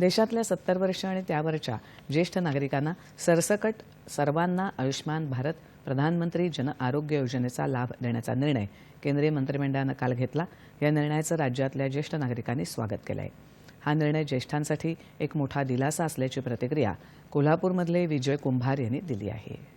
देशातल्या सत्तर वर्ष आणि त्यावरच्या ज्येष्ठ नागरिकांना सरसकट सर्वांना आयुष्यमान भारत प्रधानमंत्री जन आरोग्य योजनेचा लाभ देण्याचा निर्णय केंद्रीय मंत्रिमंडळानं काल घेतला. या निर्णयाचं राज्यातल्या ज्येष्ठ नागरिकांनी स्वागत केलं आहे हा निर्णय ज्येष्ठांसाठी एक मोठा दिलासा असल्याची प्रतिक्रिया कोल्हापूरमधले विजय कुंभार यांनी दिली आहे.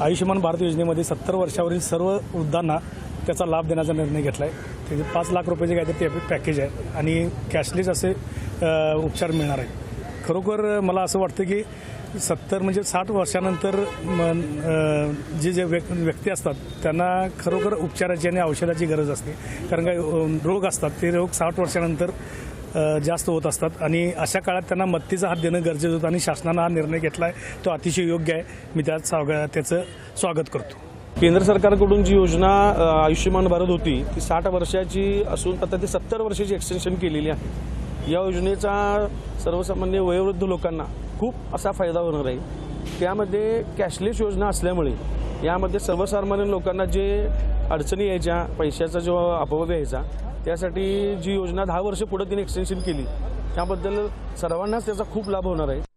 आयुष्यमान भारत योजनेमध्ये सत्तर वर्षावरील सर्व वृद्धांना त्याचा लाभ देण्याचा निर्णय घेतला आहे त्याचे पाच लाख रुपयाचे काहीतरी ते पॅकेज आहे आणि कॅशलेस असे उपचार मिळणार आहे खरोखर मला असं वाटतं की सत्तर म्हणजे साठ वर्षानंतर म, जे जे व्यक् व्यक्ती असतात त्यांना खरोखर उपचाराची आणि औषधाची गरज असते. कारण काय रोग असतात. ते रोग साठ वर्षानंतर जास्त होत असतात. आणि अशा काळात त्यांना मत्तीचा हात देणं गरजेचं होतं आणि शासनानं हा निर्णय घेतला आहे. तो अतिशय योग्य आहे. मी त्यात स्वाग- त्याचं स्वागत करतो. केंद्र सरकारकडून जी योजना आयुष्यमान भारत होती ती साठ वर्षाची असून आता ती सत्तर वर्षाची एक्सटेन्शन केलेली आहे. या योजनेचा सर्वसामान्य वयोवृद्ध लोकांना खूप असा फायदा होणार आहे. त्यामध्ये कॅशलेस योजना असल्यामुळे यामध्ये सर्वसामान्य लोकांना जे अडचणी यायच्या पैशाचा जो अपव्यय यायचा त्यासाठी जी योजना दहा वर्ष पुढे तिने एक्सटेन्शन केली त्याबद्दल सर्वांनाच त्याचा खूप लाभ होणार आहे.